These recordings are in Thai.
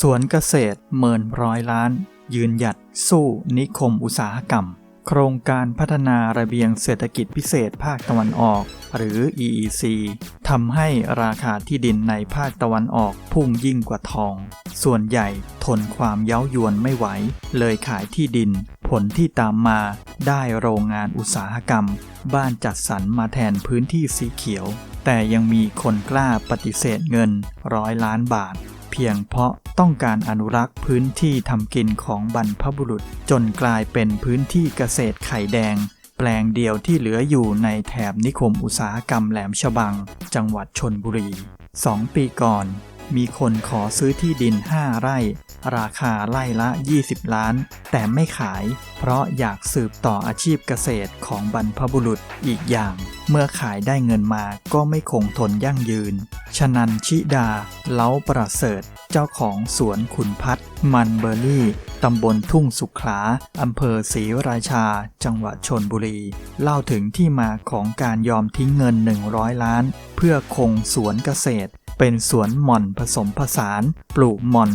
สวนเกษตรเมินร้อยล้าน ยืนหยัดสู้นิคมอุตสาหกรรม โครงการพัฒนาระเบียงเศรษฐกิจพิเศษภาคตะวันออก หรือ EEC ทำให้ราคาที่ดินในภาคตะวันออกพุ่งยิ่งกว่าทอง ส่วนใหญ่ทนความเย้ายวนไม่ไหว เลยขายที่ดิน ผลที่ตามมาได้โรงงานอุตสาหกรรม บ้านจัดสรรมาแทนพื้นที่สีเขียว แต่ยังมีคนกล้าปฏิเสธเงินร้อยล้านบาท เพียงเพราะ ต้องการอนุรักษ์พื้นที่ทำกินของบรรพบุรุษ จนกลายเป็นพื้นที่เกษตรไข่แดง แปลงเดียวที่เหลืออยู่ในแถบนิคมอุตสาหกรรมแหลมฉบัง จังหวัดชนบุรี 2 ปีก่อน มีคนขอซื้อที่ดิน 5 ไร่ ราคาไร่ละ 20 ล้าน แต่ไม่ขาย เพราะอยากสืบต่ออาชีพเกษตรของบรรพบุรุษอีกอย่าง เมื่อขายได้เงินมาก็ไม่คงทนยั่งยืน ชนันชิดา เล้าประเสริฐ เจ้าของสวนขุนพัฒมันเบอร์รี่ตำบลทุ่งสุขลาอำเภอศรีราชา จังหวัดชนบุรี เล่าถึงที่มาของการยอมทิ้งเงิน 100 ล้าน เพื่อคงสวนเกษตร เป็นสวนหม่อนผสมผสาน ปลูกหม่อน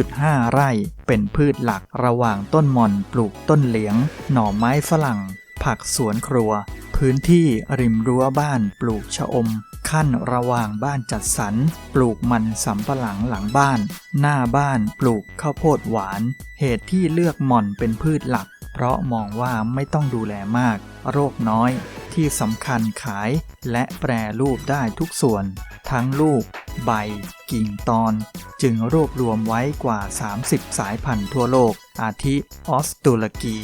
2.5 ไร่ เป็นพืชหลักระหว่างต้นหม่อนปลูกต้นเหลียง หน่อไม้ฝรั่ง ผักสวนครัว พื้นที่ริมรั้วบ้านปลูกชะอม ขั้นระหว่างบ้านจัดสรรปลูกมันสำปะหลังหลังบ้าน หน้าบ้านปลูกข้าวโพดหวาน เหตุที่เลือกหม่อนเป็นพืชหลัก เพราะมองว่าไม่ต้องดูแลมาก โรคน้อยที่สำคัญขายและแปรรูปได้ทุกส่วน ทั้งลูก ใบ กิ่งตอน จึงรวบรวมไว้กว่า 30 สายพันธุ์ทั่วโลก อาทิออสตุรกี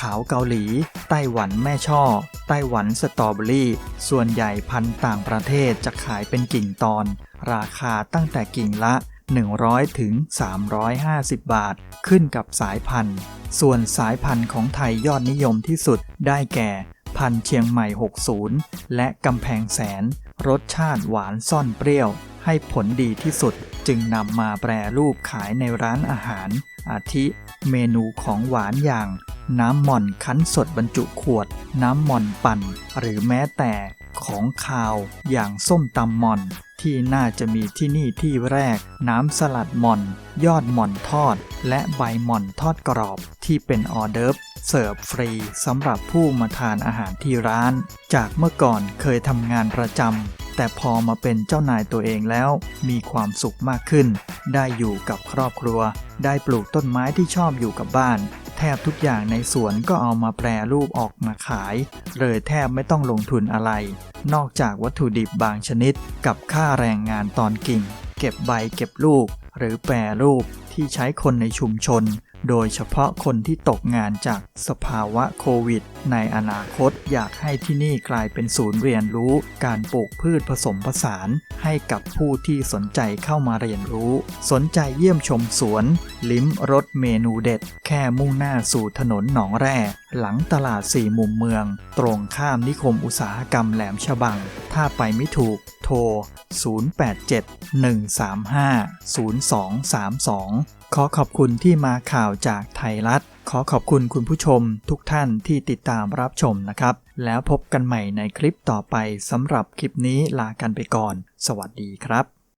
ขาวเกาหลี ไต้หวันแม่ช่อ ไต้หวันสตรอเบอรี่ ส่วนใหญ่พันธุ์ต่างประเทศจะขายเป็นกิ่งตอน ราคาตั้งแต่กิ่งละ 100 ถึง 350 บาท ขึ้นกับสายพันธุ์ ส่วนสายพันธุ์ของไทยยอดนิยมที่สุดได้แก่พันธุ์เชียงใหม่ 60 และกำแพงแสน รสชาติหวานซ่อนเปรี้ยว ให้ผลดีที่สุด จึงนำมาแปรรูปขายในร้านอาหาร อาทิเมนูของหวานอย่าง น้ำหม่อนคั้นสดบรรจุขวด น้ำหม่อนปั่น หรือแม้แต่ของคาวอย่างส้มตำหม่อน ที่น่าจะมีที่นี่ที่แรก น้ำสลัดหม่อน ยอดหม่อนทอด และใบหม่อนทอดกรอบที่เป็นออเดิร์ฟ เสิร์ฟฟรีสำหรับผู้มาทานอาหารที่ร้าน จากเมื่อก่อนเคยทำงานประจำแต่พอมาเป็นเจ้านายตัวเองแล้ว มีความสุขมากขึ้น ได้อยู่กับครอบครัว ได้ปลูกต้นไม้ที่ชอบอยู่กับบ้าน แทบทุกอย่างในสวนก็เอามาแปรรูปออกมาขาย เลยแทบไม่ต้องลงทุนอะไร นอกจากวัตถุดิบบางชนิดกับค่าแรงงานตอนกิ่ง เก็บใบเก็บลูก หรือแปรรูปที่ใช้คนในชุมชน โดยเฉพาะคนที่ตกงานจากสภาวะโควิด ในอนาคตอยากให้ที่นี่กลายเป็นศูนย์เรียนรู้การปลูกพืชผสมผสานให้กับผู้ที่สนใจเข้ามาเรียนรู้ สนใจเยี่ยมชมสวน ลิ้มรสเมนูเด็ด แค่มุ่งหน้าสู่ถนนหนองแร่ หลังตลาดสี่มุมเมือง ตรงข้ามนิคมอุตสาหกรรมแหลมฉบัง ถ้าไปไม่ถูก โทร 0871350232 ขอขอบคุณที่มาข่าวจากไทยรัฐ ขอขอบคุณคุณผู้ชมทุกท่านที่ติดตามรับชมนะครับ แล้วพบกันใหม่ในคลิปต่อไปสำหรับคลิปนี้ลากันไปก่อน สวัสดีครับ